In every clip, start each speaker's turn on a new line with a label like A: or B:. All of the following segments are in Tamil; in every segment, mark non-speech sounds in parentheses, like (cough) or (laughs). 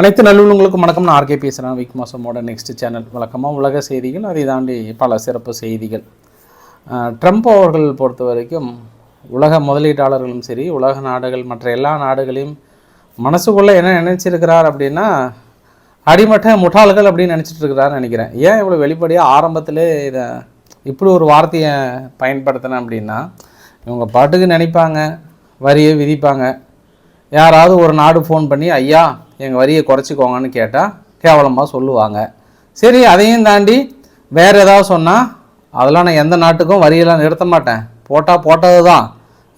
A: அனைத்து நல்லுள்ளங்களுக்கும் வணக்கம். நான் ஆர்கே பேசுகிறேன் விக் மாசமோட நெக்ஸ்ட் சேனல் வழக்கமாக உலக செய்திகள் அதை தாண்டி பல சிறப்பு செய்திகள். ட்ரம்ப் அவர்கள் பொறுத்த வரைக்கும் உலக முதலீட்டாளர்களும் சரி உலக நாடுகள் மற்ற எல்லா நாடுகளையும் மனசுக்குள்ளே என்ன நினச்சிருக்கிறார் அப்படின்னா அடிமட்ட முட்டாள்கள் அப்படின்னு நினச்சிட்டு இருக்கிறாருன்னு நினைக்கிறேன். ஏன் இவ்வளோ வெளிப்படையாக ஆரம்பத்திலே இதை இப்படி ஒரு வார்த்தையை பயன்படுத்தினேன் அப்படின்னா இவங்க பாட்டுக்கு நினைப்பாங்க வரியை விதிப்பாங்க. யாராவது ஒரு நாடு ஃபோன் பண்ணி ஐயா எங்கள் வரியை குறைச்சிக்கோங்கன்னு கேட்டால் கேவலமாக சொல்லுவாங்க. சரி அதையும் தாண்டி வேறு ஏதாவது சொன்னால் அதெல்லாம் நான் எந்த நாட்டுக்கும் வரியெல்லாம் நிறுத்த மாட்டேன். போட்டால் போட்டது தான்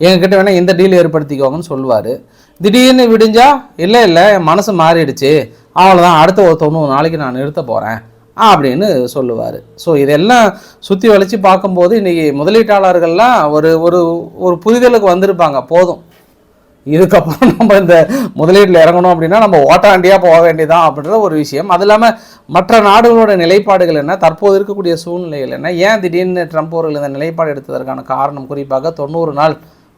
A: எங்ககிட்ட வேணால் இந்த டீல் ஏற்படுத்திக்கோங்கன்னு சொல்லுவார். திடீர்னு விடிஞ்சால் இல்லை இல்லை என் மனசு மாறிடுச்சு. அவ்வளோதான் அடுத்த ஒரு தொண்ணூறு நாளைக்கு நான் நிறுத்த போகிறேன் அப்படின்னு சொல்லுவார். ஸோ இதெல்லாம் சுற்றி வளைச்சி பார்க்கும்போது இன்றைக்கி முதலீட்டாளர்கள்லாம் ஒரு ஒரு ஒரு புரிதலுக்கு வந்திருப்பாங்க. போதும். இதுக்கப்புறம் நம்ம இந்த முதலீட்டில் இறங்கணும் அப்படின்னா நம்ம ஓட்டாண்டியாக போக வேண்டியதான் அப்படின்ற ஒரு விஷயம். அது இல்லாமல் மற்ற நாடுகளோட நிலைப்பாடுகள் என்ன? தற்போது இருக்கக்கூடிய சூழ்நிலைகள் என்ன? ஏன் திடீர்னு ட்ரம்ப் அவர்கள் இந்த நிலைப்பாடு எடுத்ததற்கான காரணம்? குறிப்பாக தொண்ணூறு நாள்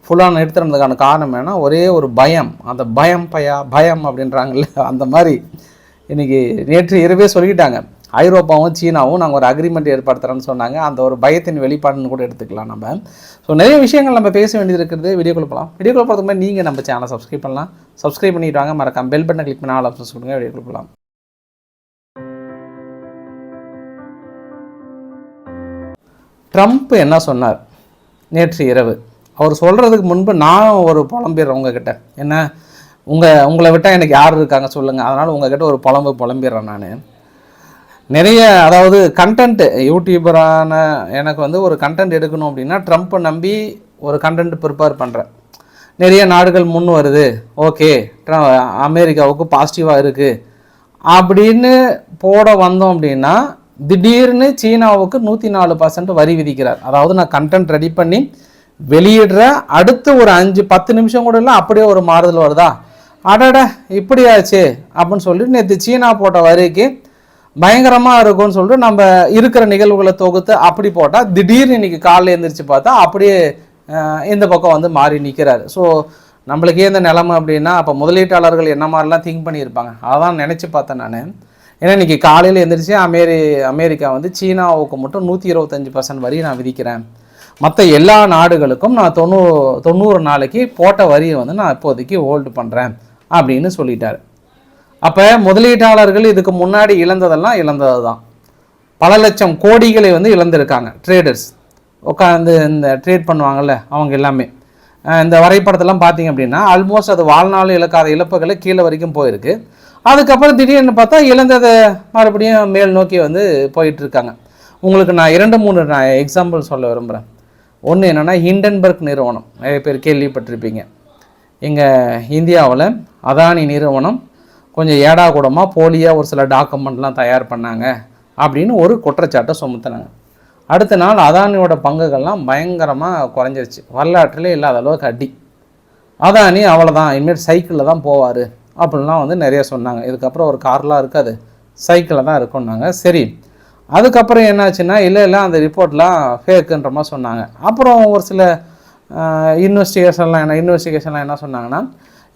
A: ஃபுல்லாக நிறுத்துறதுக்கான காரணம் என்ன? ஒரே ஒரு பயம். அந்த பயம் பயா பயம் அப்படின்றாங்கல்ல அந்த மாதிரி இன்றைக்கி நேற்று இரவே சொல்லிட்டாங்க ஐரோப்பாவும் சீனாவும் நாங்கள் ஒரு அக்ரிமெண்ட் ஏற்படுத்துகிறோன்னு சொன்னாங்க. அந்த ஒரு பயத்தின் வெளிப்பாடுன்னு கூட எடுத்துக்கலாம் நம்ம. ஸோ நிறைய விஷயங்கள் நம்ம பேச வேண்டியது இருக்கிறது வீடியோக்குள்ள போகலாம் வீடியோக்குள்ள போகிறதுக்கு முன்னாடி நீங்கள் நம்ம சேனலை சப்ஸ்கிரைப் பண்ணலாம். சப்ஸ்கிரைப் பண்ணிட்டு வாங்க. மறக்காம பெல் பட்டனை கிளிக் பண்ணி ஆல் ஆப்ஷன்ஸ் கொடுங்க. வீடியோக்குள்ள போகலாம் ட்ரம்ப் என்ன சொன்னார்? நேற்று இரவு. அவர் சொல்கிறதுக்கு முன்பு நான் ஒரு புலம்பிடுறேன் உங்ககிட்ட. என்ன? உங்கள் உங்களை விட்டால் எனக்கு யார் இருக்காங்க சொல்லுங்கள் அதனால் உங்ககிட்ட ஒரு புலம்பு புலம்பிடுறேன் நான். நிறைய அதாவது கண்டென்ட் யூடியூபரான எனக்கு வந்து ஒரு கண்டென்ட் எடுக்கணும் அப்படின்னா ட்ரம்ப்பை நம்பி ஒரு கண்டென்ட் ப்ரிப்பேர் பண்ணுறேன் நிறைய நாடுகள் முன் வருது. ஓகே அமெரிக்காவுக்கு பாசிட்டிவாக இருக்குது அப்படின்னு போட வந்தோம் அப்படின்னா திடீர்னு சீனாவுக்கு நூற்றி நாலு பர்சன்ட் வரி விதிக்கிறார். அதாவது நான் கண்டென்ட் ரெடி பண்ணி வெளியிடுற அடுத்து ஒரு அஞ்சு பத்து நிமிஷம் கூட இல்லை அப்படியே ஒரு மாறுதல் வருதா? அடட இப்படியாச்சு அப்படின்னு சொல்லிட்டு நேற்று சீனா போட்ட வரிக்கு பயங்கரமாக இருக்கும்னு சொல்லிட்டு நம்ம இருக்கிற நிகழ்வுகளை தொகுத்து அப்படி போட்டால் திடீர்னு இன்னைக்கு காலையில் எழுந்திரிச்சு பார்த்தா அப்படியே இந்த பக்கம் வந்து மாறி நிற்கிறாரு ஸோ நம்மளுக்கே இந்த நிலமை அப்படின்னா அப்போ முதலீட்டாளர்கள் என்ன மாதிரிலாம் திங்க் பண்ணியிருப்பாங்க? அதான் நினச்சி பார்த்தேன் நான். ஏன்னா இன்றைக்கி காலையில் எழுந்திரிச்சு அமெரி அமெரிக்கா வந்து சீனாவுக்கு மட்டும் நூற்றி இருபத்தஞ்சி பர்சன்ட் வரி நான் விதிக்கிறேன். மற்ற எல்லா நாடுகளுக்கும் நான் தொண்ணூ தொண்ணூறு நாளைக்கு போட்ட வரியை வந்து நான் இப்போதைக்கு ஹோல்டு பண்ணுறேன் அப்படின்னு சொல்லிட்டாரு. அப்போ முதலீட்டாளர்கள் இதுக்கு முன்னாடி இழந்ததெல்லாம் இழந்தது தான் பல லட்சம் கோடிகளை வந்து இழந்திருக்காங்க ட்ரேடர்ஸ் உட்காந்து இந்த ட்ரேட் பண்ணுவாங்கள்ல அவங்க எல்லாமே. இந்த வரைபடத்தெல்லாம் பார்த்தீங்க அப்படின்னா ஆல்மோஸ்ட் அது வாழ்நாள் இழக்காத இழப்புகளை கீழே வரைக்கும் போயிருக்கு. அதுக்கப்புறம் திடீர்னு பார்த்தா இழந்ததை மறுபடியும் மேல் நோக்கி வந்து போயிட்டுருக்காங்க. உங்களுக்கு நான் இரண்டு மூணு நான் எக்ஸாம்பிள் சொல்ல விரும்புகிறேன் ஒன்று என்னென்னா ஹிண்டன்பர்க் நிறுவனம். நிறைய பேர் கேள்விப்பட்டிருப்பீங்க. எங்கள் இந்தியாவில் அதானி நிறுவனம் கொஞ்சம் ஏடா கூடமாக போலியாக ஒரு சில டாக்குமெண்ட்லாம் தயார் பண்ணாங்க அப்படின்னு ஒரு குற்றச்சாட்டை சுமத்துனாங்க. அடுத்த நாள் அதானியோட பங்குகள்லாம் பயங்கரமாக குறைஞ்சிருச்சு. வரலாற்றிலே இல்லாத அளவுக்கு அடி. அதானி அவ்வளோதான் இனிமேல் சைக்கிளில் தான் போவார் அப்படின்லாம் வந்து நிறைய சொன்னாங்க. இதுக்கப்புறம் ஒரு கார்லாம் இருக்காது சைக்கிளில் தான் இருக்கும்னாங்க. சரி அதுக்கப்புறம் என்னாச்சுன்னா இல்லை இல்லை அந்த ரிப்போர்ட்லாம் ஃபேக்குன்ற மாதிரி சொன்னாங்க. அப்புறம் ஒரு சில இன்வெஸ்டிகேஷன்லாம் என்ன இன்வெஸ்டிகேஷன்லாம் என்ன சொன்னாங்கன்னா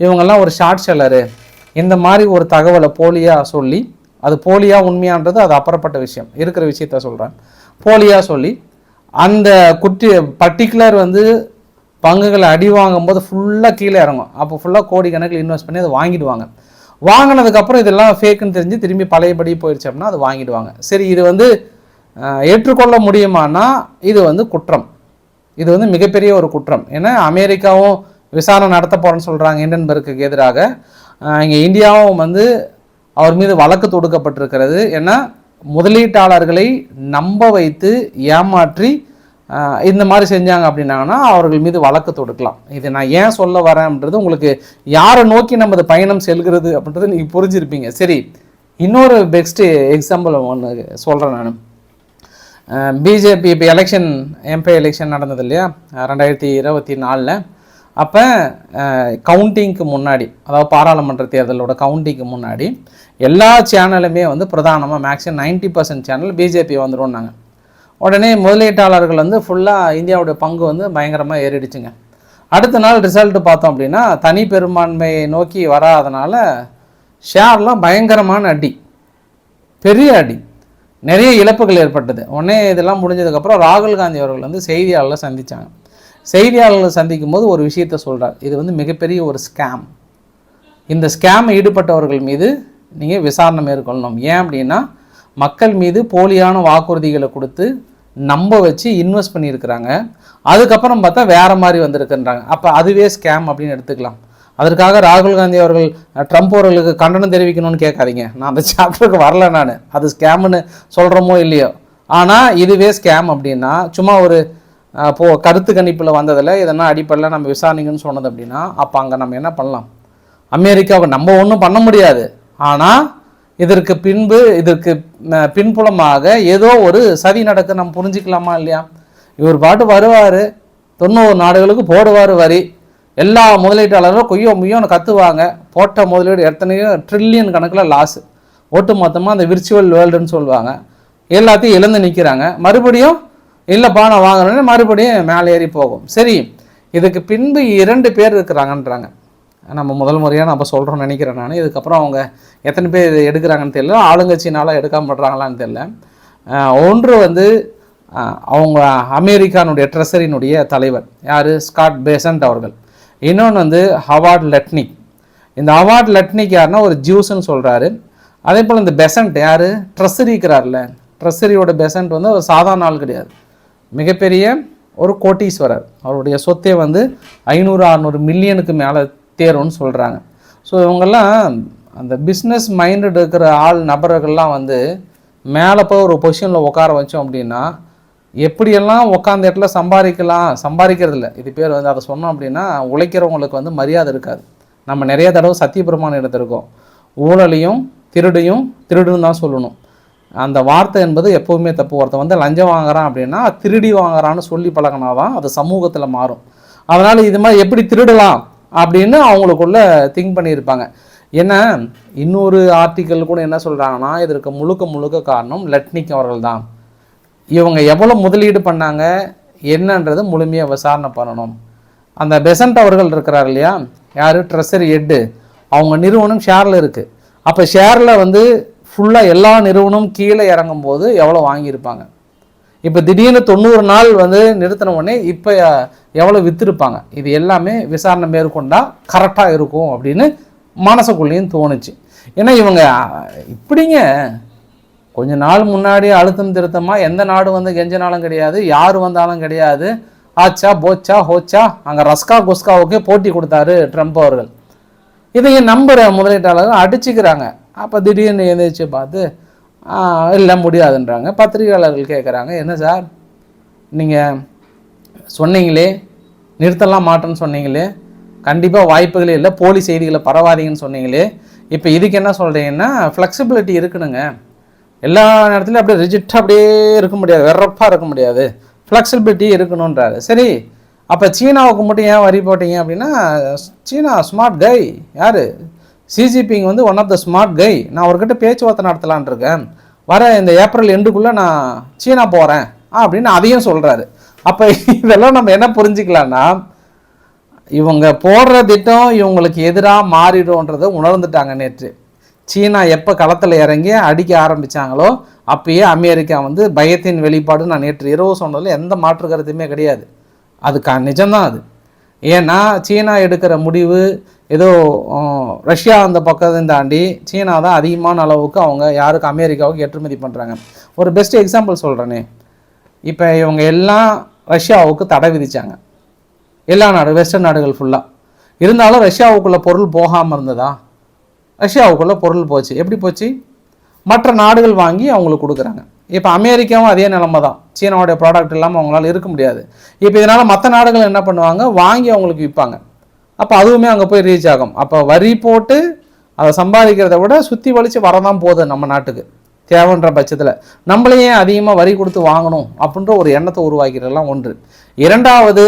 A: இவங்கெல்லாம் ஒரு ஷார்ட் செல்லரு இந்த மாதிரி ஒரு தகவலை போலியாக சொல்லி அது போலியாக உண்மையான்றது அது அப்புறப்பட்ட விஷயம். இருக்கிற விஷயத்த சொல்கிறேன் போலியாக சொல்லி அந்த குட்டி பர்டிகுலர் வந்து பங்குகளை அடி வாங்கும்போது ஃபுல்லாக கீழே இறங்கும். அப்போ ஃபுல்லாக கோடிக்கணக்கில் இன்வெஸ்ட் பண்ணி அதை வாங்கிடுவாங்க. வாங்கினதுக்கப்புறம் இதெல்லாம் ஃபேக்குன்னு தெரிஞ்சு திரும்பி பழையபடி போயிடுச்சு அப்படின்னா அது வாங்கிடுவாங்க. சரி இது வந்து ஏற்றுக்கொள்ள முடியுமானா இது வந்து குற்றம். இது வந்து மிகப்பெரிய ஒரு குற்றம். ஏன்னா அமெரிக்காவும் விசாரணை நடத்த போகிறேன்னு சொல்கிறாங்க இண்டன்பர்க்கு எதிராக. இங்கே இந்தியாவும் வந்து அவர் மீது வழக்கு தொடுக்கப்பட்டிருக்கிறது. ஏன்னா முதலீட்டாளர்களை நம்ப வைத்து ஏமாற்றி இந்த மாதிரி செஞ்சாங்க அப்படின்னாங்கன்னா அவர்கள் மீது வழக்கு தொடுக்கலாம். இது நான் ஏன் சொல்ல வரேன்ன்றது உங்களுக்கு யாரை நோக்கி நமது பயணம் செல்கிறது அப்படின்றது நீங்கள் புரிஞ்சிருப்பீங்க. சரி இன்னொரு பெஸ்ட்டு எக்ஸாம்பிள் ஒன்று சொல்கிறேன் நான். பிஜேபி இப்போ எலெக்ஷன் எம்பி எலெக்ஷன் நடந்தது இல்லையா? ரெண்டாயிரத்தி இருபத்தி நாலில். அப்போ கவுண்டிங்க்கு முன்னாடி அதாவது பாராளுமன்ற தேர்தலோட கவுண்டிங்க்கு முன்னாடி எல்லா சேனலுமே வந்து பிரதானமாக மேக்ஸிமம் 90% பர்சன்ட் சேனல் பிஜேபி வந்துடும்னாங்க உடனே முதலீட்டாளர்கள் வந்து ஃபுல்லாக இந்தியாவுடைய பங்கு வந்து பயங்கரமாக ஏறிடுச்சுங்க. அடுத்த நாள் ரிசல்ட்டு பார்த்தோம் அப்படின்னா தனி பெரும்பான்மையை நோக்கி வராதனால ஷேர்லாம் பயங்கரமான அடி. பெரிய அடி. நிறைய இழப்புகள் ஏற்பட்டது. உடனே இதெல்லாம் முடிஞ்சதுக்கப்புறம் ராகுல் காந்தி அவர்கள் வந்து செய்தியாளர்களை சந்தித்தாங்க செய்தியாளர்களை சந்திக்கும் போது ஒரு விஷயத்த சொல்கிறார் இது வந்து மிகப்பெரிய ஒரு ஸ்கேம் இந்த ஸ்கேம் ஈடுபட்டவர்கள் மீது நீங்கள் விசாரணை மேற்கொள்ளணும். ஏன் அப்படின்னா மக்கள் மீது போலியான வாக்குறுதிகளை கொடுத்து நம்ப வச்சு இன்வெஸ்ட் பண்ணியிருக்கிறாங்க. அதுக்கப்புறம் பார்த்தா வேற மாதிரி வந்திருக்குன்றாங்க. அப்போ அதுவே ஸ்கேம் அப்படின்னு எடுத்துக்கலாம். அதற்காக ராகுல் காந்தி அவர்கள் ட்ரம்ப் அவர்களுக்கு கண்டனம் தெரிவிக்கணும்னு கேட்காதீங்க. நான் அந்த சாப்டருக்கு வரல நான். அது ஸ்கேம்னு சொல்கிறோமோ இல்லையோ. ஆனால் இதுவே ஸ்கேம் அப்படின்னா சும்மா ஒரு போ கருத்து கணிப்பில் வந்ததில் இதெல்லாம் அடிப்படையில் நம்ம விசாரணைங்கன்னு சொன்னது அப்படின்னா அப்போ அங்கே நம்ம என்ன பண்ணலாம்? அமெரிக்காவுக்கு நம்ம ஒன்றும் பண்ண முடியாது. ஆனால் இதற்கு பின்பு இதற்கு பின்புலமாக ஏதோ ஒரு சதி நடக்க நம்ம புரிஞ்சுக்கலாமா இல்லையா? இவர் பாட்டு வருவார். தொண்ணூறு நாடுகளுக்கு போடுவார் வரி. எல்லா முதலீட்டாளரும் கொய்யோ முய்யோன்னு கத்துவாங்க. போட்ட முதலீடு எத்தனையோ ட்ரில்லியன் கணக்கில் லாஸு ஒட்டு மொத்தமாக அந்த விர்ச்சுவல் வேர்ல்டுன்னு சொல்லுவாங்க. எல்லாத்தையும் இழந்து நிற்கிறாங்க மறுபடியும் இல்லைப்பா நான் வாங்குறேன்னு மறுபடியும் மேலே ஏறி போகும். சரி இதுக்கு பின்பு இரண்டு பேர் இருக்கிறாங்கன்றாங்க. நம்ம முதல் முறையாக நம்ம சொல்கிறோம்னு நினைக்கிறேன் நான். இதுக்கப்புறம் அவங்க எத்தனை பேர் எடுக்கிறாங்கன்னு தெரியல. ஆளுங்கட்சினால எடுக்காம பண்ணுறாங்களான்னு தெரியல. ஒன்று வந்து அவங்க அமெரிக்கானுடைய ட்ரெஸரினுடைய தலைவர். யார்? ஸ்காட் பேசன்ட் அவர்கள். இன்னொன்று வந்து ஹவார்ட் லெட்னிக் இந்த ஹவார்ட் லெட்னிக் யாருன்னா ஒரு ஜூஸ்ன்னு சொல்கிறாரு அதே போல் இந்த பெசன்ட் யார்? ட்ரெஸரி இருக்கிறார்ல ட்ரெஸரியோட பெசன்ட் வந்து ஒரு சாதாரண ஆள் கிடையாது. மிகப்பெரிய ஒரு கோட்டீஸ்வரர். அவருடைய சொத்தே வந்து ஐநூறு அறநூறு மில்லியனுக்கு மேலே தேரும்னு சொல்கிறாங்க ஸோ இவங்கெல்லாம் அந்த பிஸ்னஸ் மைண்டட் இருக்கிற ஆள் நபர்கள்லாம் வந்து மேலே போய் ஒரு பொசிஷனில் உட்கார வச்சோம் அப்படின்னா எப்படியெல்லாம் உட்காந்த இடத்துல சம்பாதிக்கலாம் சம்பாதிக்கிறதில்ல இது பேர் வந்து அதை சொன்னோம் அப்படின்னா உழைக்கிறவங்களுக்கு வந்து மரியாதை இருக்காது. நம்ம நிறைய தடவை சத்தியபிரமாணம் எடுத்திருக்கோம். ஊழலையும் திருடையும் திருடுன்னு தான் சொல்லணும். அந்த வார்த்தை என்பது எப்போவுமே தப்பு ஒருத்தன் வந்து லஞ்சம் வாங்குறான் அப்படின்னா திருடி வாங்குறான்னு சொல்லி பழகினாதான் அது சமூகத்தில் மாறும். அதனால் இது மாதிரி எப்படி திருடலாம் அப்படின்னு அவங்களுக்குள்ள திங்க் பண்ணியிருப்பாங்க. ஏன்னா இன்னொரு ஆர்டிக்கல் கூட என்ன சொல்கிறாங்கன்னா இதற்கு முழுக்க முழுக்க காரணம் லட்னிக் அவர்கள் தான் இவங்க எவ்வளோ முதலீடு பண்ணாங்க என்னன்றது முழுமையாக விசாரணை பண்ணணும். அந்த பெசன்ட் அவர்கள் இருக்கிறார் இல்லையா? யார்? Treasury head. அவங்க நிறுவனம் ஷேரில் இருக்குது அப்போ ஷேரில் வந்து ஃபுல்லாக எல்லா நிறுவனமும் கீழே இறங்கும் போது எவ்வளோ வாங்கியிருப்பாங்க? இப்போ திடீர்னு தொண்ணூறு நாள் வந்து நிறுத்தின உடனே இப்போ எவ்வளோ விற்றுருப்பாங்க இது எல்லாமே விசாரணை மேற்கொண்டால் கரெக்டாக இருக்கும் அப்படின்னு மனசுக்குள்ளேயும் தோணுச்சு. ஏன்னா இவங்க இப்படிங்க. கொஞ்ச நாள் முன்னாடி அழுத்தம் திருத்தமாக எந்த நாடு வந்து கெஞ்சினாலும் கிடையாது யார் வந்தாலும் கிடையாது. ஆச்சா போச்சா ஹோச்சா அங்கே ரஸ்கா குஸ்காவுக்கே போட்டி கொடுத்தாரு ட்ரம்ப் அவர்கள். இதையும் நம்புகிற முதலீட்டாளர்கள் அடிச்சுக்கிறாங்க. அப்போ திடீர்னு எழுந்திரிச்சு பார்த்து இல்லை முடியாதுன்றாங்க. பத்திரிகையாளர்கள் கேட்குறாங்க என்ன சார்? நீங்கள் சொன்னீங்களே நிறுத்தலாம் மாட்டேன்னு சொன்னீங்களே கண்டிப்பாக வாய்ப்புகளே இல்லை போலி செய்திகளை பரவாதீங்கன்னு சொன்னீங்களே இப்போ இதுக்கு என்ன சொல்கிறீங்கன்னா ஃப்ளெக்சிபிலிட்டி இருக்கணுங்க. எல்லா நேரத்துலையும் அப்படியே ரிஜிட்டாக அப்படியே இருக்க முடியாது வெறப்பாக இருக்க முடியாது. ஃப்ளெக்சிபிலிட்டி இருக்கணுன்றாரு. சரி அப்போ சீனாவுக்கு மட்டும் ஏன் வரி போட்டீங்க அப்படின்னா சீனா ஸ்மார்ட் கை யார்? சிஜிபிங் வந்து one of the smart guy நான் அவர்கிட்ட பேச்சுவார்த்தை நடத்தலான் இருக்கேன். வர இந்த ஏப்ரல் எண்டுக்குள்ளே நான் சீனா போகிறேன் அப்படின்னு அதையும் சொல்கிறாரு அப்போ இதெல்லாம் நம்ம என்ன புரிஞ்சுக்கலாம்னா இவங்க போடுற திட்டம் இவங்களுக்கு எதிராக மாறிடும்ன்றதை உணர்ந்துட்டாங்க நேற்று. சீனா எப்போ களத்தில் இறங்கி அடிக்க ஆரம்பிச்சாங்களோ அப்பயே அமெரிக்கா வந்து பயத்தின் வெளிப்பாடு நான் நேற்று இரவு சொன்னதில் எந்த மாற்று கருத்துமே கிடையாது. அது க நிஜம்தான் அது. ஏன்னா சீனா எடுக்கிற முடிவு ஏதோ ரஷ்யா அந்த பக்கத்தையும் தாண்டி சீனா தான் அதிகமான அளவுக்கு அவங்க யாருக்கு அமெரிக்காவுக்கு ஏற்றுமதி பண்ணுறாங்க ஒரு பெஸ்ட் எக்ஸாம்பிள் சொல்கிறேனே இப்போ இவங்க எல்லாம் ரஷ்யாவுக்கு தடை விதித்தாங்க எல்லா நாடு வெஸ்டர்ன் நாடுகள் ஃபுல்லாக இருந்தாலும் ரஷ்யாவுக்குள்ளே பொருள் போகாமல் இருந்ததா? ரஷ்யாவுக்குள்ளே பொருள் போச்சு. எப்படி போச்சு? மற்ற நாடுகள் வாங்கி அவங்களுக்கு கொடுக்குறாங்க. இப்போ அமெரிக்காவும் அதே நிலமை தான். சீனாவுடைய ப்ராடக்ட் இல்லாமல் அவங்களால இருக்க முடியாது. இப்போ இதனால் மற்ற நாடுகள் என்ன பண்ணுவாங்க? வாங்கி அவங்களுக்கு விற்பாங்க. அப்போ அதுவுமே அங்கே போய் ரீச் ஆகும். அப்போ வரி போட்டு அதை சம்பாதிக்கிறத விட சுற்றி வலித்து வரதான் போகுது நம்ம நாட்டுக்கு. தேவைன்ற பட்சத்தில். நம்மளே ஏன் அதிகமாக வரி கொடுத்து வாங்கணும் அப்படின்ற ஒரு எண்ணத்தை உருவாக்கிறதெல்லாம் ஒன்று. இரண்டாவது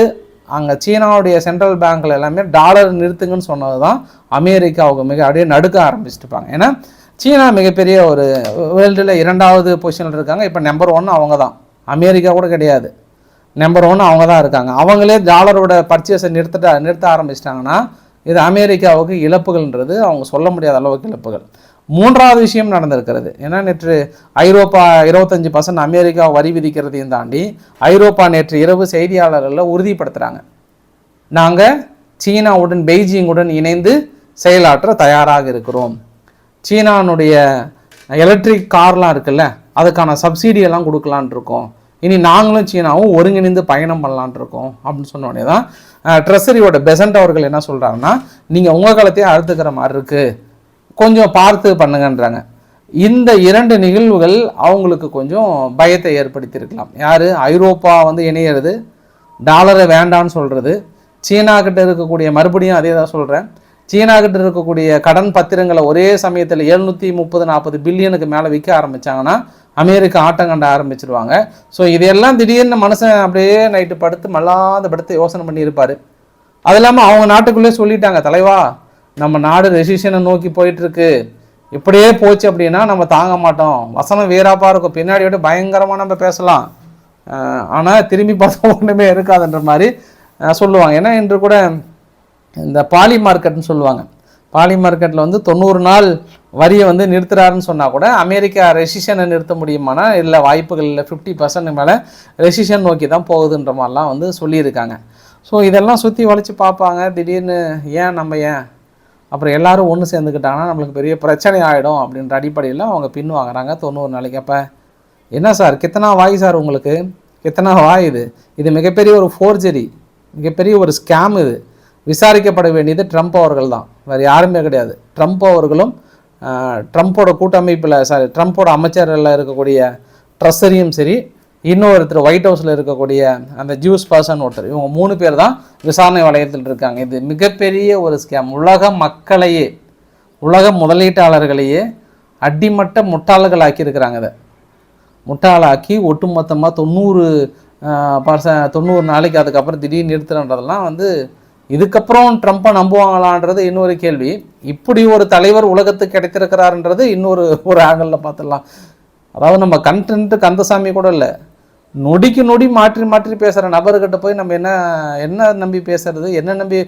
A: அங்கே சீனாவுடைய சென்ட்ரல் பேங்க்கில் எல்லாமே டாலர் நிறுத்துங்கன்னு சொன்னது தான் அமெரிக்காவுக்கு மிக அப்படியே நடுக்க ஆரம்பிச்சிட்டுப்பாங்க. ஏன்னா சீனா மிகப்பெரிய ஒரு வேர்ல்டில் இரண்டாவது பொசிஷனில் இருக்காங்க. இப்போ நம்பர் ஒன் அவங்க தான். அமெரிக்கா கூட கிடையாது. நம்பர் ஒன் அவங்க தான் இருக்காங்க. அவங்களே டாலரோட பர்ச்சேஸை நிறுத்திட்ட நிறுத்த ஆரம்பிச்சிட்டாங்கன்னா இது அமெரிக்காவுக்கு இழப்புகள்ன்றது அவங்க சொல்ல முடியாத அளவுக்கு இழப்புகள். மூன்றாவது விஷயம் நடந்திருக்கிறது. ஏன்னா நேற்று ஐரோப்பா இருபத்தஞ்சி பர்சன்ட் அமெரிக்கா வரி விதிக்கிறதையும் தாண்டி ஐரோப்பா நேற்று இரவு செய்தியாளர்களில் உறுதிப்படுத்துகிறாங்க நாங்கள் சீனாவுடன் பெய்ஜிங்குடன் இணைந்து செயலாற்ற தயாராக இருக்கிறோம். சீனானுடைய எலக்ட்ரிக் கார்லாம் இருக்குல்ல அதுக்கான சப்சிடியெல்லாம் கொடுக்கலான் இருக்கோம். இனி நாங்களும் சீனாவும் ஒருங்கிணைந்து பயணம் பண்ணலான் இருக்கோம் அப்படின்னு சொன்ன உடனே தான் ட்ரெஸரியோட பெசன்ட் அவர்கள் என்ன சொல்கிறாங்கன்னா நீங்கள் உங்கள் காலத்தையே அறுத்துக்கிற மாதிரி இருக்குது கொஞ்சம் பார்த்து பண்ணுங்கன்றாங்க. இந்த இரண்டு நிகழ்வுகள் அவங்களுக்கு கொஞ்சம் பயத்தை ஏற்படுத்தியிருக்கலாம். யார்? ஐரோப்பா வந்து இணையிறது டாலரை வேண்டான்னு சொல்கிறது சீனா கிட்ட இருக்கக்கூடிய மறுபடியும் அதே தான் சொல்கிறேன் சீனா கிட்ட இருக்கக்கூடிய கடன் பத்திரங்களை ஒரே சமயத்தில் எழுநூற்றி முப்பது நாற்பது பில்லியனுக்கு மேலே விற்க ஆரம்பித்தாங்கன்னா அமெரிக்கா ஆட்டம் கண்ட ஆரம்பிச்சிருவாங்க. ஸோ இதையெல்லாம் திடீர்னு மனுஷன் அப்படியே நைட்டு படுத்து மல்லாத படுத்து யோசனை பண்ணியிருப்பார். அது இல்லாமல் அவங்க நாட்டுக்குள்ளே சொல்லிட்டாங்க தலைவா நம்ம நாடு ரெசிஷனை நோக்கி போயிட்டுருக்கு. இப்படியே போச்சு அப்படின்னா நம்ம தாங்க மாட்டோம். வசனம் வீராப்பாக இருக்கும். பின்னாடி விட பயங்கரமாக நம்ம பேசலாம். ஆனால் திரும்பி பார்த்தா ஒன்றுமே இருக்காதுன்ற மாதிரி சொல்லுவாங்க. ஏன்னா இன்று கூட இந்த பாலி மார்க்கெட்னு சொல்லுவாங்க. பாலி மார்க்கெட்டில் வந்து தொண்ணூறு நாள் வரியை வந்து நிறுத்துறாருன்னு சொன்னால் கூட அமெரிக்கா ரெசிஷனை நிறுத்த முடியுமானா? இல்லை வாய்ப்புகள் இல்லை. ஃபிஃப்டி பர்சன்ட் மேலே ரெசிஷன் நோக்கி தான் போகுதுன்ற மாதிரிலாம் வந்து சொல்லியிருக்காங்க. ஸோ இதெல்லாம் சுற்றி வளைச்சு பார்ப்பாங்க. திடீர்னு ஏன் நம்ம ஏன்? அப்புறம் எல்லோரும் ஒன்று சேர்ந்துக்கிட்டாங்கன்னா நம்மளுக்கு பெரிய பிரச்சனை ஆகிடும் அப்படின்ற அடிப்படையில் அவங்க பின் வாங்குறாங்க. தொண்ணூறு நாளைக்கு. அப்போ என்ன சார்? கித்தனா வாய் சார் உங்களுக்கு? கித்தனா வாய் இது. இது மிகப்பெரிய ஒரு ஃபோர்ஜரி மிகப்பெரிய ஒரு ஸ்கேம் இது. விசாரிக்கப்பட வேண்டியது ட்ரம்ப் அவர்கள் தான். வேறு யாருமே கிடையாது. ட்ரம்ப் அவர்களும் ட்ரம்ப்போட கூட்டமைப்பில் சாரி ட்ரம்ப்போட அமைச்சரில் இருக்கக்கூடிய ட்ரெஸரியும் சரி இன்னொருத்தர் ஒயிட் ஹவுஸில் இருக்கக்கூடிய அந்த ஜூஸ் பர்சன் ஒருத்தர் இவங்க மூணு பேர் தான் விசாரணை வளையத்தில் இருக்காங்க. இது மிகப்பெரிய ஒரு ஸ்கேம் உலக மக்களையே உலக முதலீட்டாளர்களையே அடிமட்ட முட்டாள்கள் ஆக்கியிருக்கிறாங்க இதை. முட்டாளாக்கி ஒட்டுமொத்தமாக தொண்ணூறு பர்ச தொண்ணூறு நாளைக்கு அதுக்கப்புறம் திடீர்னு நிறுத்துறன்றதெல்லாம் வந்து இதுக்கப்புறம் ட்ரம்ப்பை நம்புவாங்களான்றது இன்னொரு கேள்வி. இப்படி ஒரு தலைவர் உலகத்துக்கு கிடைத்திருக்கிறாருன்றது இன்னொரு ஒரு ஆங்கிளில் பார்த்துடலாம். அதாவது நம்ம கண்டென்ட்டு கந்தசாமி கூட இல்லை. நொடிக்கு நொடி மாற்றி மாற்றி பேசுகிற நபர்கிட்ட போய் நம்ம என்ன என்ன நம்பி பேசுறது? என்ன நம்பி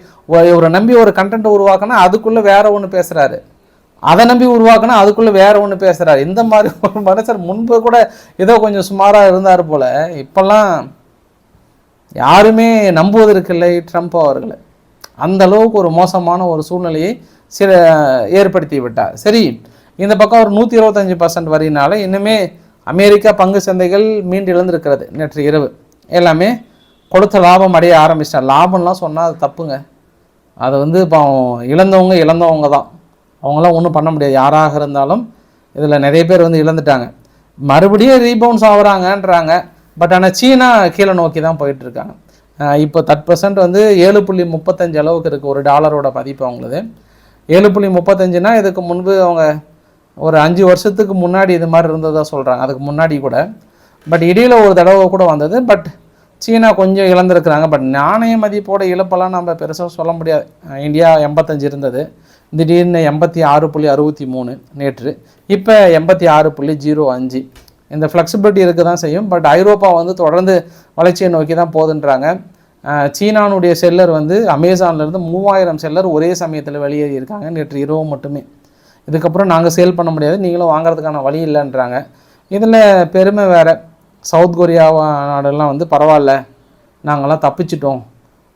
A: ஒரு நம்பி ஒரு கண்டென்ட் உருவாக்கினா அதுக்குள்ளே வேற ஒன்று பேசுகிறாரு அதை நம்பி உருவாக்கினா அதுக்குள்ளே வேற ஒன்று பேசுகிறாரு இந்த மாதிரி ஒரு மனுஷர் முன்பு கூட ஏதோ கொஞ்சம் சுமாராக இருந்தார் போல். இப்போல்லாம் யாருமே நம்புவதற்கில்லை ட்ரம்ப் அவர்களை. அந்த அளவுக்கு ஒரு மோசமான ஒரு சூழ்நிலையை சில ஏற்படுத்தி விட்டார். சரி இந்த பக்கம் ஒரு நூற்றி இருபத்தஞ்சி பர்சன்ட் வரினால இன்னுமே அமெரிக்கா பங்கு சந்தைகள் மீண்டு இழந்திருக்கிறது நேற்று இரவு. எல்லாமே கொடுத்த லாபம் அடைய ஆரம்பிச்சிட்டேன் லாபம்லாம் சொன்னால் அது தப்புங்க. அது வந்து இப்போ இழந்தவங்க இழந்தவங்க தான். அவங்களாம் ஒன்றும் பண்ண முடியாது. யாராக இருந்தாலும் இதில் நிறைய பேர் வந்து இழந்துட்டாங்க. மறுபடியும் ரீபவுன்ஸ் ஆகுறாங்கன்றாங்க. பட் ஆனால் சீனா கீழே நோக்கி தான் போயிட்டுருக்காங்க இப்போ தட் பர்சன்ட் வந்து ஏழு புள்ளி முப்பத்தஞ்சு அளவுக்கு இருக்குது ஒரு டாலரோட மதிப்பு அவங்களுது. ஏழு புள்ளி முப்பத்தஞ்சுனா இதுக்கு முன்பு அவங்க ஒரு அஞ்சு வருஷத்துக்கு முன்னாடி இது மாதிரி இருந்ததாக சொல்கிறாங்க அதுக்கு முன்னாடி கூட. பட் இடையில ஒரு தடவை கூட வந்தது. பட் சீனா கொஞ்சம் இழந்திருக்கிறாங்க. பட் நாணய மதிப்போட இழப்பெல்லாம் நம்ம பெருசாக சொல்ல முடியாது. இந்தியா எண்பத்தஞ்சு இருந்தது. திடீர்னு எண்பத்தி ஆறு புள்ளி அறுபத்தி மூணு நேற்று. இப்போ எண்பத்தி ஆறு புள்ளி ஜீரோ அஞ்சு. இந்த ஃப்ளெக்சிபிலிட்டி இருக்க தான் செய்யும். பட் ஐரோப்பா வந்து தொடர்ந்து வளர்ச்சியை நோக்கி தான் போகுதுன்றாங்க. சீனானுடைய செல்லர் வந்து அமேசான்லேருந்து மூவாயிரம் செல்லர் ஒரே சமயத்தில் வெளியேறி இருக்காங்க. நேற்று இரவு மட்டுமே. இதுக்கப்புறம் நாங்கள் சேல் பண்ண முடியாது. நீங்களும் வாங்குறதுக்கான வழி இல்லைன்றாங்க. இதில் பெருமை வேறு. சவுத் கொரியா நாடெல்லாம் வந்து பரவாயில்ல. நாங்கள்லாம் தப்பிச்சிட்டோம்.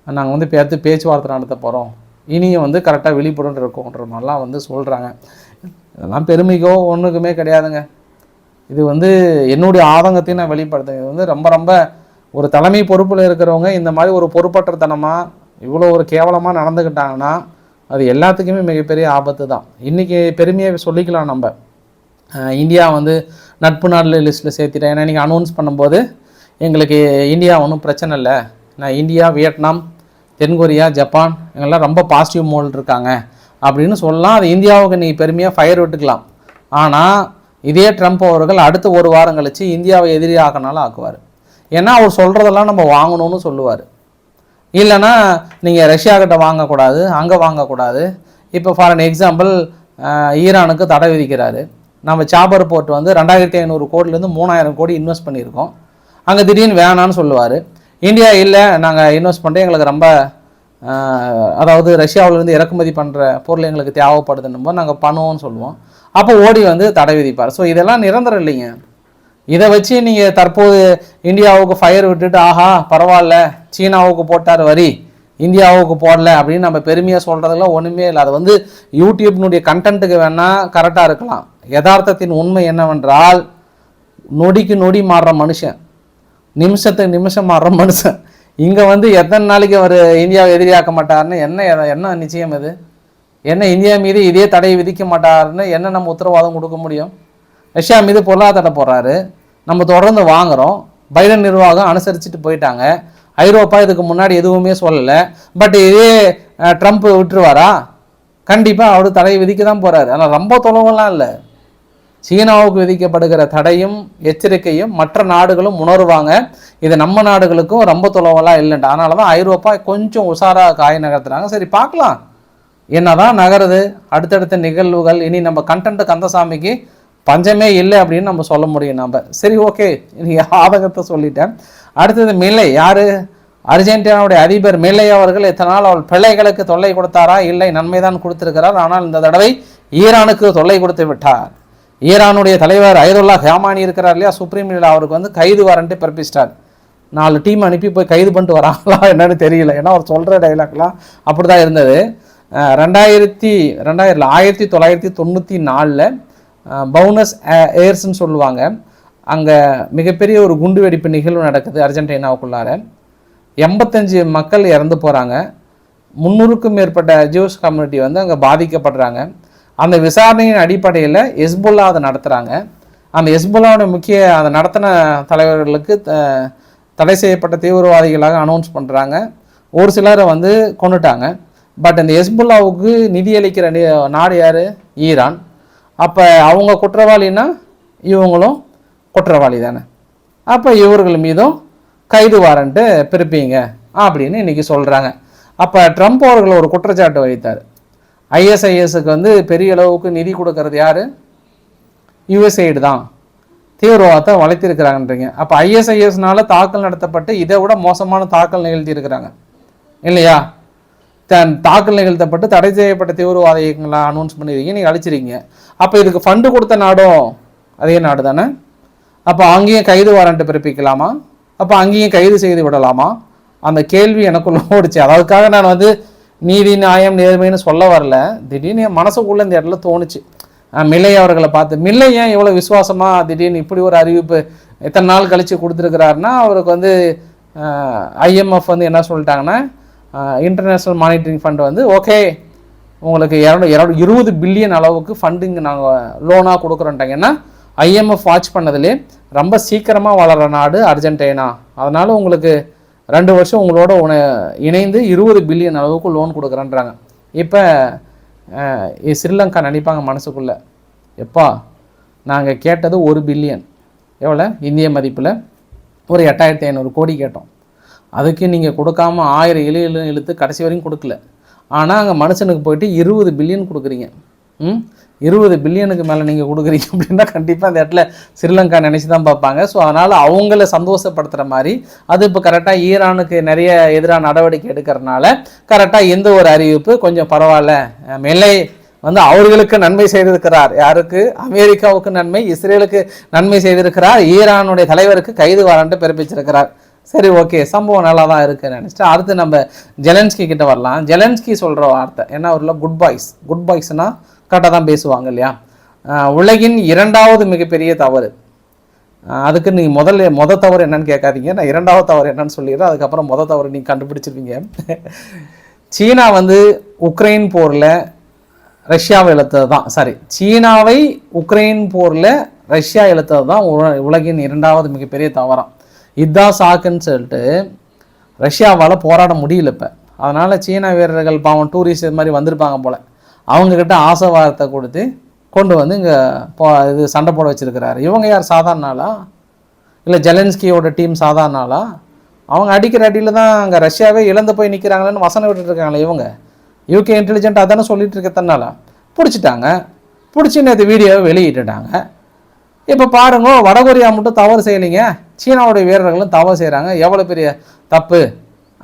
A: நாங்கள் வந்து பேர்த்து பேச்சுவார்த்தை நடத்த போகிறோம் இனியும் வந்து கரெக்டாக விழிப்புடன் இருக்கோன்ற மாதிரிலாம் வந்து சொல்கிறாங்க இதெல்லாம் பெருமைக்கோ ஒன்றுக்குமே கிடையாதுங்க. இது வந்து என்னுடைய ஆதங்கத்தையும் நான் வெளிப்படுத்துறேன். இது வந்து ரொம்ப ரொம்ப ஒரு தலைமை பொறுப்பில் இருக்கிறவங்க இந்த மாதிரி ஒரு பொறுப்பற்றத்தனமாக இவ்வளோ ஒரு கேவலமாக நடந்துக்கிட்டாங்கன்னா அது எல்லாத்துக்குமே மிகப்பெரிய ஆபத்து தான். இன்றைக்கி பெருமையை சொல்லிக்கலாம் நம்ம. இந்தியா வந்து நட்பு நாடு லிஸ்ட்டில் சேர்த்திட்டேன். ஏன்னா நீங்கள் அனௌன்ஸ் பண்ணும்போது எங்களுக்கு இந்தியா ஒன்றும் பிரச்சனை இல்லை. நான் இந்தியா வியட்நாம் தென்கொரியா ஜப்பான் இவங்கெல்லாம் ரொம்ப பாசிட்டிவ் மோல் இருக்காங்க. அப்படின்னு சொல்லலாம். அது இந்தியாவுக்கு நீ பெருமையாக ஃபயர் விட்டுக்கலாம். ஆனால் இதே ட்ரம்ப் அவர்கள் அடுத்த ஒரு வாரம் கழித்து இந்தியாவை எதிரி ஆக்குவார். ஏன்னா அவர் சொல்கிறதெல்லாம் நம்ம வாங்கணும்னு சொல்லுவார். இல்லைன்னா நீங்கள் ரஷ்யா கிட்ட வாங்கக்கூடாது அங்கே வாங்கக்கூடாது. இப்போ ஃபார் அன் எக்ஸாம்பிள் ஈரானுக்கு தடை விதிக்கிறாரு. நம்ம சாபர் போர்ட் வந்து ரெண்டாயிரத்தி ஐநூறு கோடிலேருந்து மூணாயிரம் கோடி இன்வெஸ்ட் பண்ணியிருக்கோம். அங்கே திடீர்னு வேணான்னு சொல்லுவார். இந்தியா இல்லை நாங்கள் இன்வெஸ்ட் பண்ணிட்டு எங்களுக்கு ரொம்ப அதாவது ரஷ்யாவிலேருந்து இறக்குமதி பண்ணுற பொருள் எங்களுக்கு தேவைப்படுதுன்னும் போது நாங்கள் பண்ணுவோம்னு சொல்லுவோம். அப்போ ஓடி வந்து தடை விதிப்பார். ஸோ இதெல்லாம் நிரந்தரம் இல்லைங்க. இதை வச்சு நீங்கள் தற்போது இந்தியாவுக்கு ஃபயர் விட்டுட்டு ஆஹா பரவாயில்ல சீனாவுக்கு போட்டார் வரி இந்தியாவுக்கு போடல அப்படின்னு நம்ம பெருமையாக சொல்கிறதுலாம் ஒன்றுமே இல்லை. அது வந்து யூடியூப்னுடைய கண்டென்ட்டுக்கு வேணால் கரெக்டாக இருக்கலாம். யதார்த்தத்தின் உண்மை என்னவென்றால் நொடிக்கு நொடி மாறுற மனுஷன் நிமிஷத்துக்கு நிமிஷம் மாறுற மனுஷன் இங்கே வந்து எத்தனை நாளைக்கு அவர் இந்தியாவை எதிரியாக்க மாட்டாருன்னு என்ன என்ன நிச்சயம் இது? என்ன இந்தியா மீது இதே தடையை விதிக்க மாட்டாருன்னு என்ன நம்ம உத்தரவாதம் கொடுக்க முடியும்? ரஷ்யா மீது பொருளாதார போடுறாரு. நம்ம தொடர்ந்து வாங்குறோம். பைடன் நிர்வாகம் அனுசரிச்சுட்டு போயிட்டாங்க. ஐரோப்பா இதுக்கு முன்னாடி எதுவுமே சொல்லலை. பட் இதே ட்ரம்ப் விட்டுருவாரா? கண்டிப்பாக அவர் தடையை விதிக்க தான் போகிறாரு ஆனால் ரொம்ப தொலைவெல்லாம் இல்லை. சீனாவுக்கு விதிக்கப்படுகிற தடையும் எச்சரிக்கையும் மற்ற நாடுகளும் உணருவாங்க. இது நம்ம நாடுகளுக்கும் ரொம்ப தொலைவெல்லாம் இல்லைன்ட்டு. அதனால தான் ஐரோப்பா கொஞ்சம் உஷாராக காய் நகர்த்துறாங்க. சரி பார்க்கலாம். என்னதான் நகருது? அடுத்தடுத்த நிகழ்வுகள். இனி நம்ம கண்டென்ட் கந்தசாமிக்கு பஞ்சமே இல்லை அப்படின்னு நம்ம சொல்ல முடியும் நம்ம சரி ஓகே இனி ஆதகத்தை சொல்லிட்டேன். அடுத்தது மில்லை. யாரு? அர்ஜென்டினாவுடைய அதிபர் மில்லை அவர்கள் இத்தனை நாள் அவள் பிள்ளைகளுக்கு தொல்லை கொடுத்தாரா? இல்லை நன்மை தான் கொடுத்திருக்கிறார். ஆனால் இந்த தடவை ஈரானுக்கு தொல்லை கொடுத்து விட்டார். ஈரானுடைய தலைவர் அயதுல்லா ஹேமானி இருக்கிறார் இல்லையா? சுப்ரீம் லீடர் அவருக்கு வந்து கைது வாரண்ட்டு பிறப்பிச்சிட்டார். நாலு டீம் அனுப்பி போய் கைது பண்ணிட்டு வராங்களா (laughs) என்னன்னு தெரியல. ஏன்னா அவர் சொல்கிற டைலாக்லாம் அப்படி தான் இருந்தது. ரெண்டாயிரத்தி ரெண்டாயிரத்தில் ஆயிரத்தி தொள்ளாயிரத்தி தொண்ணூற்றி நாலில் பவுனஸ் ஏர்ஸ்ன்னு சொல்லுவாங்க. அங்கே மிகப்பெரிய ஒரு குண்டு வெடிப்பு நிகழ்வு நடக்குது அர்ஜென்டினாவுக்குள்ளார. எண்பத்தஞ்சு மக்கள் இறந்து போகிறாங்க முந்நூறுக்கும் மேற்பட்ட ஜூஸ் கம்யூனிட்டி வந்து அங்கே பாதிக்கப்படுறாங்க. அந்த விசாரணையின் அடிப்படையில் எஸ்புல்லா அதை நடத்துகிறாங்க அந்த எஸ்புல்லாவோட முக்கிய அதை நடத்தின தலைவர்களுக்கு த- தடை செய்யப்பட்ட தீவிரவாதிகளாக அனௌன்ஸ் பண்ணுறாங்க ஒரு சிலரை வந்து கொண்டுட்டாங்க பட் இந்த எஸ்புல்லாவுக்கு நிதியளிக்கிற நி- நாடு யார்? ஈரான். அப்போ அவங்க குற்றவாளின்னா இவங்களும் குற்றவாளி தானே. அப்போ இவர்கள் மீதும் கைது வாரண்ட்டு பிறப்பீங்க அப்படின்னு இன்றைக்கி சொல்கிறாங்க அப்போ ட்ரம்ப் அவர்கள் ஒரு குற்றச்சாட்டு வைத்தார். ஐஎஸ்ஐஎஸ்க்கு வந்து பெரிய அளவுக்கு நிதி கொடுக்கறது யார்? யுஎஸ்ஐடு தான். தீவிரவாதத்தை வளர்த்திருக்கிறாங்கன்றீங்க. அப்போ ஐஎஸ்ஐஎஸ்னால தாக்கல் நடத்தப்பட்டு இதை விட மோசமான தாக்கல் நிகழ்த்தியிருக்கிறாங்க. இல்லையா? தன் தாக்கல் நிகழ்த்தப்பட்டு தடை செய்யப்பட்ட தீவிரவாத இயக்கங்களை அனௌன்ஸ் பண்ணிருக்கீங்க நீங்கள் அழிச்சிருக்கீங்க. அப்போ இதுக்கு ஃபண்டு கொடுத்த நாடும் அதே நாடு தானே? அப்போ அங்கேயும் கைது வாரண்ட் பிறப்பிக்கலாமா? அப்போ அங்கேயும் கைது செய்து விடலாமா? அந்த கேள்வி எனக்குள்ள ஓடிச்சு. அதற்காக நான் வந்து நீதி நியாயம் நேர்மைன்னு சொல்ல வரல. திடீர்னு என் மனசுக்குள்ள இந்த இடத்துல தோணுச்சு. மில்லை அவர்களை பார்த்து மில்லை ஏன் இவ்வளோ விசுவாசமாக திடீர்னு இப்படி ஒரு அறிவிப்பு எத்தனை நாள் கழித்து கொடுத்துருக்கிறாருன்னா அவருக்கு வந்து ஐஎம்எஃப் வந்து என்ன சொல்லிட்டாங்கன்னா இன்டர்நேஷ்னல் மானிட்டரிங் ஃபண்ட் வந்து ஓகே உங்களுக்கு இரநூ இரநூ இருபது பில்லியன் அளவுக்கு ஃபண்டிங் நாங்கள் லோனாக கொடுக்குறோன்ட்டாங்க ஏன்னா ஐஎம்எஃப் வாட்ச் பண்ணதுலே ரொம்ப சீக்கிரமாக வளர்கிற நாடு அர்ஜென்டினா. அதனால் உங்களுக்கு ரெண்டு வருஷம் உங்களோட உன இணைந்து இருபது பில்லியன் அளவுக்கு லோன் கொடுக்குறேன்றாங்க. இப்போ ஸ்ரீலங்கா நினைப்பாங்க மனசுக்குள்ளே. எப்பா நாங்கள் கேட்டது ஒரு பில்லியன் எவ்வளோ? இந்திய மதிப்பில் ஒரு எட்டாயிரத்தி ஐநூறு கோடி கேட்டோம். அதுக்கு நீங்கள் கொடுக்காம ஆயிரம் இழு இழு இழுத்து கடைசி வரையும் கொடுக்கல. ஆனால் அங்கே மனுஷனுக்கு போயிட்டு இருபது பில்லியன் கொடுக்குறீங்க. ம்? இருபது பில்லியனுக்கு மேலே நீங்கள் கொடுக்குறீங்க (laughs) அப்படின்னா கண்டிப்பாக அந்த இடத்துல ஸ்ரீலங்கா நினச்சி தான் பார்ப்பாங்க. ஸோ அதனால் அவங்கள சந்தோஷப்படுத்துகிற மாதிரி அது இப்போ கரெக்டாக ஈரானுக்கு நிறைய எதிராக நடவடிக்கை எடுக்கிறனால கரெக்டாக எந்த ஒரு அறிவிப்பு கொஞ்சம் பரவாயில்ல. மேலே மெல்லை வந்து அவர்களுக்கு நன்மை செய்திருக்கிறார். யாருக்கு? அமெரிக்காவுக்கு நன்மை இஸ்ரேலுக்கு நன்மை செய்திருக்கிறார். ஈரானுடைய தலைவருக்கு கைது வாரண்ட்டு பிறப்பிச்சிருக்கிறார். சரி ஓகே. சம்பவம் நல்லா தான் இருக்குன்னு நினச்சிட்டு அடுத்து நம்ம ஜெலன்ஸ்கி கிட்ட வரலாம். ஜெலன்ஸ்கி சொல்கிற வார்த்தை ஏன்னா அவரில் குட் பாய்ஸ் குட் பாய்ஸ்னால் கரெக்டாக தான் பேசுவாங்க இல்லையா? உலகின் இரண்டாவது மிகப்பெரிய தவறு. அதுக்கு நீங்கள் முதல்ல மொத தவறு என்னன்னு கேட்காதீங்க. நான் இரண்டாவது தவறு என்னன்னு சொல்லிடுறேன். அதுக்கப்புறம் மொத தவறு நீங்கள் கண்டுபிடிச்சிருவீங்க. சீனா வந்து உக்ரைன் போரில் ரஷ்யாவை இழுத்தது தான் சாரி சீனாவை உக்ரைன் போரில் ரஷ்யா இழுத்தது தான் உலகின் இரண்டாவது மிகப்பெரிய தவறாம். இதுதான் சாக்குன்னு சொல்லிட்டு ரஷ்யாவால் போராட முடியல இப்போ. அதனால் சீனா வீரர்கள் பாவம் டூரிஸ்ட் இது மாதிரி வந்திருப்பாங்க போல். அவங்கக்கிட்ட ஆசை வார்த்தை கொடுத்து கொண்டு வந்து இங்கே போ இது சண்டை போட வச்சுருக்கிறாரு. இவங்க யார்? சாதாரணாலா இல்லை ஜெலன்ஸ்கியோட டீம் சாதாரணாலா அவங்க அடிக்கிற அடியில் தான் அங்கே ரஷ்யாவே இழந்து போய் நிற்கிறாங்களேன்னு வசனம் விட்டுட்டு இருக்காங்களே இவங்க. யூகே இன்டெலிஜென்ட் அதானே சொல்லிட்டு இருக்கத்தனால பிடிச்சிட்டாங்க. பிடிச்சி நேற்று வீடியோவை வெளியிட்டுட்டாங்க. இப்போ பாருங்க வடகொரியா மட்டும் தவறு செய்யலைங்க. சீனாவுடைய வீரர்களும் தவறு செய்கிறாங்க எவ்வளோ பெரிய தப்பு?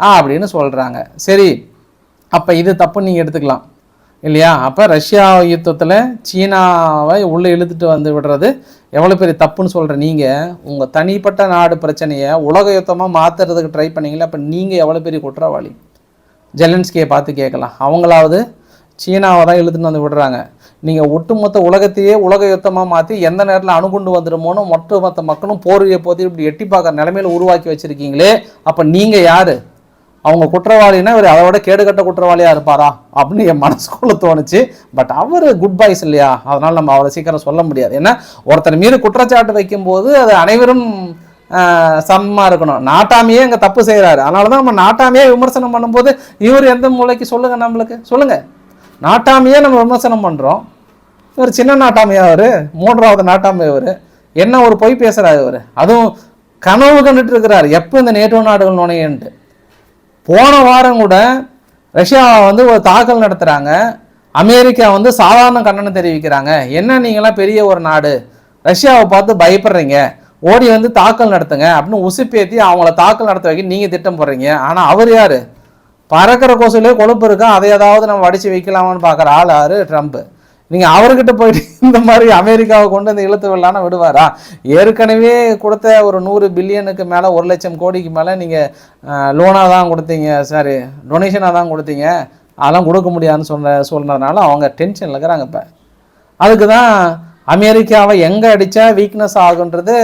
A: ஆ அப்படின்னு சொல்கிறாங்க சரி அப்போ இது தப்புன்னு நீங்கள் எடுத்துக்கலாம். இல்லையா? அப்போ ரஷ்யா யுத்தத்தில் சீனாவை உள்ளே இழுத்துட்டு வந்து விடுறது எவ்வளோ பெரிய தப்புன்னு சொல்கிற நீங்கள் உங்கள் தனிப்பட்ட நாடு பிரச்சனையை உலக யுத்தமாக மாற்றுறதுக்கு ட்ரை பண்ணீங்களே? அப்போ நீங்கள் எவ்வளோ பெரிய குற்றவாளி? ஜெலன்ஸ்கியை பார்த்து கேட்கலாம். அவங்களாவது சீனாவை தான் இழுத்துட்டு வந்து விடுறாங்க. நீங்கள் ஒட்டுமொத்த உலகத்தையே உலக யுத்தமாக மாற்றி எந்த நேரத்தில் அணுகுண்டு வந்துடுமோன்னு ஒட்டுமொத்த மக்களும் போர்வையை போத்தி இப்படி எட்டி பார்க்குற நிலமையில உருவாக்கி வச்சுருக்கீங்களே. அப்போ நீங்கள் யார்? அவங்க குற்றவாளினா இவர் அதை விட கேடுகட்ட குற்றவாளியாக இருப்பாரா அப்படின்னு என் மனசுக்குள்ள தோணுச்சு. பட் அவர் குட் பாய்ஸ் இல்லையா? அதனால் நம்ம அவரை சீக்கிரம் சொல்ல முடியாது. ஏன்னா ஒருத்தர் மீது குற்றச்சாட்டு வைக்கும்போது அது அனைவரும் சமமாக இருக்கணும். நாட்டாமையே இங்கே தப்பு செய்கிறாரு அதனால தான் நம்ம நாட்டாமையே விமர்சனம் பண்ணும்போது இவர் எந்த மூலைக்கு சொல்லுங்கள் நம்மளுக்கு? சொல்லுங்கள் நாட்டாமையே நம்ம விமர்சனம் பண்ணுறோம் இவர் சின்ன நாட்டாமையாக அவர்? மூன்றாவது நாட்டாமை அவர். என்ன ஒரு பொய் பேசுகிறாரு இவர்? அதுவும் கனவு கண்டுட்டு இருக்கிறார். எப்போ இந்த நேட்டோ நாடுகள் நுழையன்ட்டு. போன வாரம் கூட ரஷ்யா வந்து ஒரு தாக்கல் நடத்துகிறாங்க அமெரிக்கா வந்து சாதாரண கண்டனம் தெரிவிக்கிறாங்க. என்ன நீங்களாம் பெரிய ஒரு நாடு. ரஷ்யாவை பார்த்து பயப்படுறீங்க. ஓடி வந்து தாக்கல் நடத்துங்க. அப்படின்னு உசுப்பேத்தி அவங்கள தாக்கல் நடத்த வைக்க நீங்கள் திட்டம் போடுறீங்க. ஆனால் அவர் யார்? பறக்கிற கொசுலேயே கொழுப்பு இருக்கா? அதை ஏதாவது நம்ம வடித்து வைக்கலாமான்னு பார்க்குற ஆள் யார்? ட்ரம்ப்பு நீங்கள் அவர்கிட்ட போயிட்டு (laughs) இந்த மாதிரி அமெரிக்காவை கொண்டு வந்து இழுத்து விடலான்னு விடுவாரா? ஏற்கனவே கொடுத்த ஒரு நூறு பில்லியனுக்கு மேலே ஒரு லட்சம் கோடிக்கு மேலே நீங்கள் லோனாக தான் கொடுத்தீங்க சாரி டொனேஷனாக தான் கொடுத்தீங்க. அதெல்லாம் கொடுக்க முடியாதுன்னு சொன்ன சொன்னதுனால அவங்க டென்ஷனில் இருக்கிறாங்க இப்போ. அதுக்கு தான் அமெரிக்காவை எங்கே அடித்தா வீக்னஸ் ஆகுன்றது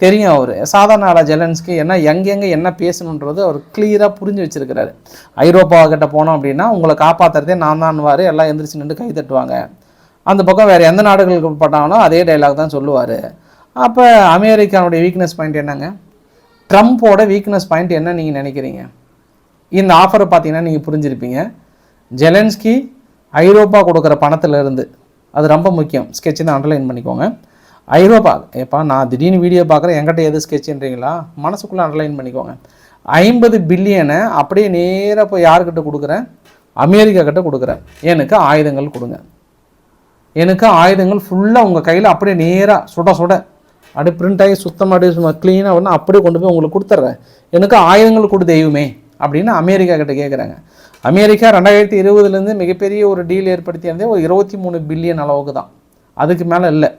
A: தெரியும் அவர். சாதாரண ஆளா ஜெலன்ஸ்கி என்ன எங்கெங்கே என்ன பேசணுன்றது அவர் கிளியராக புரிஞ்சு வச்சுருக்கிறாரு. ஐரோப்பாக்கிட்ட போனோம் அப்படின்னா உங்களை காப்பாற்றுறதே நான் தான்வார் எல்லாம் எந்திரிச்சு நின்று கை தட்டுவாங்க. அந்த பக்கம் வேறு எந்த நாடுகளுக்கு பட்டாங்களோ அதே டைலாக் தான் சொல்லுவார். அப்போ அமெரிக்கானுடைய வீக்னஸ் பாயிண்ட் என்னங்க? ட்ரம்ப்போட வீக்னஸ் பாயிண்ட் என்ன நீங்கள் நினைக்கிறீங்க? இந்த ஆஃபரை பார்த்தீங்கன்னா நீங்கள் புரிஞ்சிருப்பீங்க. ஜெலன்ஸ்கி ஐரோப்பா கொடுக்குற பணத்துலேருந்து அது ரொம்ப முக்கியம். ஸ்கெட்ச் தான் அண்டர்லைன் பண்ணிக்கோங்க. ஐரோப்பா ஏப்பா நான் திடீர்னு வீடியோ பார்க்குறேன் என்கிட்ட எது ஸ்கெட்சுன்றீங்களா மனசுக்குள்ளே அண்டர்லைன் பண்ணிக்கோங்க. ஐம்பது பில்லியனை அப்படியே நேராக போய் யார்கிட்ட கொடுக்குறேன்? அமெரிக்கா கிட்ட கொடுக்குறேன். எனக்கு ஆயுதங்கள் கொடுங்க. எனக்கு ஆயுதங்கள் ஃபுல்லாக உங்கள் கையில் அப்படியே நேராக சுட சுட. அப்படியே பிரிண்ட் ஆகி சுத்தமாக அப்படியே க்ளீனாக ஒன்று அப்படியே கொண்டு போய் உங்களுக்கு கொடுத்துட்றேன் எனக்கு ஆயுதங்கள் கொடு தெய்வமே அப்படின்னு அமெரிக்கா கிட்ட கேட்குறாங்க அமெரிக்கா ரெண்டாயிரத்தி இருபதுலேருந்து மிகப்பெரிய ஒரு டீல் ஏற்படுத்தியிருந்தே ஒரு இருபத்தி மூணு பில்லியன் அளவுக்கு தான். அதுக்கு மேலே இல்லை.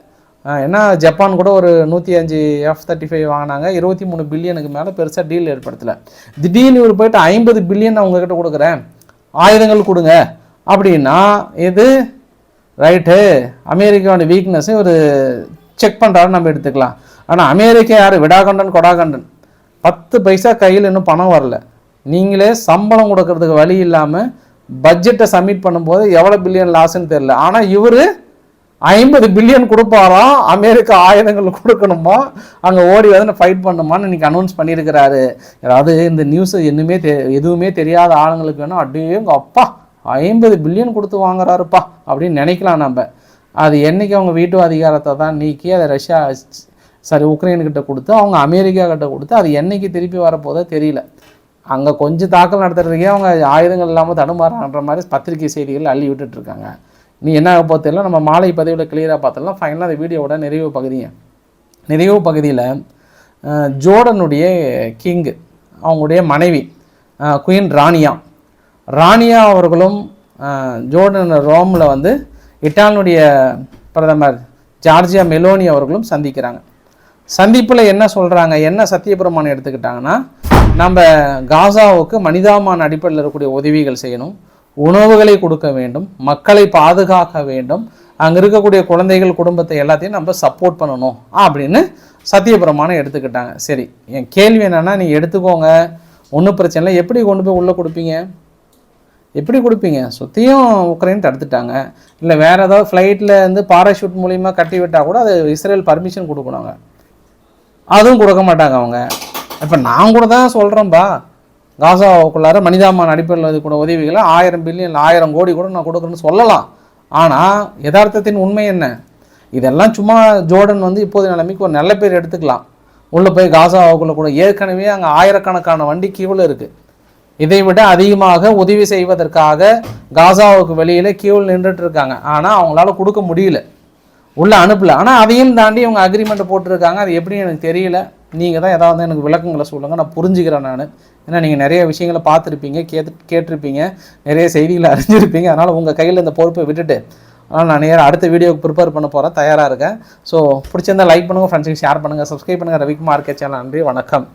A: ஏன்னா ஜப்பான் கூட ஒரு நூற்றி அஞ்சு எஃப் தேர்ட்டி ஃபைவ் வாங்கினாங்க. இருபத்தி மூணு பில்லியனுக்கு மேலே பெருசாக டீல் ஏற்படுத்தலை. திடீர்னு இவர் போயிட்டு ஐம்பது பில்லியன் நான் உங்ககிட்ட கொடுக்குறேன். ஆயுதங்கள் கொடுங்க. அப்படின்னா இது ரைட்டு அமெரிக்காவோட வீக்னஸை ஒரு செக் பண்ணுறாருன்னு நம்ம எடுத்துக்கலாம். ஆனால் அமெரிக்கா யார்? விடாகண்டன் கொடாகண்டன். பத்து பைசா கையில் இன்னும் பணம் வரல. நீங்களே சம்பளம் கொடுக்கறதுக்கு வழி இல்லாமல் பட்ஜெட்டை சப்மிட் பண்ணும்போது எவ்வளோ பில்லியன் லாஸ்ன்னு தெரில ஆனால் இவர் ஐம்பது பில்லியன் கொடுப்பாராம் அமெரிக்கா ஆயுதங்கள் கொடுக்கணுமா? அங்கே ஓடி வந்து ஃபைட் பண்ணுமான்னு இன்றைக்கி அனௌன்ஸ் பண்ணியிருக்கிறாரு. அதாவது இந்த நியூஸ் இன்னுமே தெ எதுவுமே தெரியாத ஆளுங்களுக்கு வேணும் அப்படியே எங்கள் அப்பா ஐம்பது பில்லியன் கொடுத்து வாங்குறாருப்பா அப்படின்னு நினைக்கலாம் நம்ம. அது என்னைக்கு அவங்க வீட்டு அதிகாரத்தை தான் நீக்கி அதை ரஷ்யா சாரி உக்ரைன்கிட்ட கொடுத்து அவங்க அமெரிக்கா கிட்ட கொடுத்து அது என்னைக்கு திருப்பி வரப்போதோ தெரியல. அங்கே கொஞ்சம் தாக்கல் நடத்துறதுக்கே அவங்க ஆயுதங்கள் இல்லாமல் தடுமாறான்ற மாதிரி பத்திரிகை செய்திகள் அள்ளி விட்டுட்டுருக்காங்க நீ என்ன ஆக தெரியல? நம்ம மாலை பதிவில் கிளியராக பார்த்தலாம் ஃபைனலாக அந்த வீடியோவோட நிறைவு பகுதியை நிறைவு பகுதியில் ஜோர்டனுடைய கிங் அவங்களுடைய மனைவி குயின் ராணியா. ராணியா அவர்களும் ஜோர்டன் ரோமில் வந்து இட்டாலினுடைய பிரதமர் ஜார்ஜியா மெலோனி அவர்களும் சந்திக்கிறாங்க. சந்திப்பில் என்ன சொல்கிறாங்க என்ன சத்தியபிரமாணம் எடுத்துக்கிட்டாங்கன்னா நம்ம காசாவுக்கு மனிதாமான அடிப்படையில் இருக்கக்கூடிய உதவிகள் செய்யணும் உணவுகளை கொடுக்க வேண்டும் மக்களை பாதுகாக்க வேண்டும் அங்கே இருக்கக்கூடிய குழந்தைகள் குடும்பத்தை எல்லாத்தையும் நம்ம சப்போர்ட் பண்ணணும் அப்படின்னு சத்தியபிரமாணம் எடுத்துக்கிட்டாங்க. சரி என் கேள்வி என்னென்னா நீ எடுத்துக்கோங்க ஒன்றும் பிரச்சனை இல்லை. எப்படி கொண்டு போய் உள்ளே கொடுப்பீங்க? எப்படி கொடுப்பீங்க? சுற்றியும் உக்ரைன் தடுத்துட்டாங்க. இல்லை வேறு ஏதாவது ஃப்ளைட்டில் இருந்து பாராஷூட் மூலிமா கட்டி விட்டால் கூட அது இஸ்ரேல் பர்மிஷன் கொடுக்கணுங்க அதுவும் கொடுக்க மாட்டாங்க அவங்க. இப்போ நான் கூட தான் சொல்கிறேன்பா காசாவுக்குள்ளார மனிதாமான் அடிப்படையில் கூட உதவிகளை ஆயிரம் பில்லியன் ஆயிரம் கோடி கூட நான் கொடுக்குறேன்னு சொல்லலாம். ஆனால் யதார்த்தத்தின் உண்மை என்ன? இதெல்லாம் சும்மா ஜோர்டன் வந்து இப்போது நிலைமைக்கு ஒரு நல்ல பேர் எடுத்துக்கலாம். உள்ளே போய் காசாவுக்குள்ளே கூட ஏற்கனவே அங்கே ஆயிரக்கணக்கான வண்டி கீவில் இருக்குது இதை விட அதிகமாக உதவி செய்வதற்காக காசாவுக்கு வெளியில் கியூவில் நின்றுட்டு இருக்காங்க ஆனால் அவங்களால கொடுக்க முடியல. உள்ளே அனுப்பல. ஆனால் அதையும் தாண்டி இவங்க அக்ரிமெண்ட் போட்டிருக்காங்க. அது எப்படின்னு எனக்கு தெரியல. நீங்கள் தான் ஏதாவது எனக்கு விளக்கங்களை சொல்லுங்கள் நான் புரிஞ்சுக்கிறேன் நான். ஏன்னா நீங்கள் நிறைய விஷயங்களை பார்த்துருப்பீங்க கேட்டு கேட்டிருப்பீங்க. நிறைய செய்திகளை அறிஞ்சிருப்பீங்க. அதனால் உங்கள் கையில் இந்த பொறுப்பை விட்டுட்டு அதனால் நான் நேராக அடுத்த வீடியோக்கு ப்ரிப்பேர் பண்ண போகிறேன் தயாராக இருக்கேன். ஸோ பிடிச்சிருந்தால் லைக் பண்ணுங்கள் ஃப்ரெண்ட்ஸுக்கு ஷேர் பண்ணுங்கள் சப்ஸ்கிரைப் பண்ணுங்கள் ரவிக்குமார் கே சேனல். நன்றி வணக்கம்.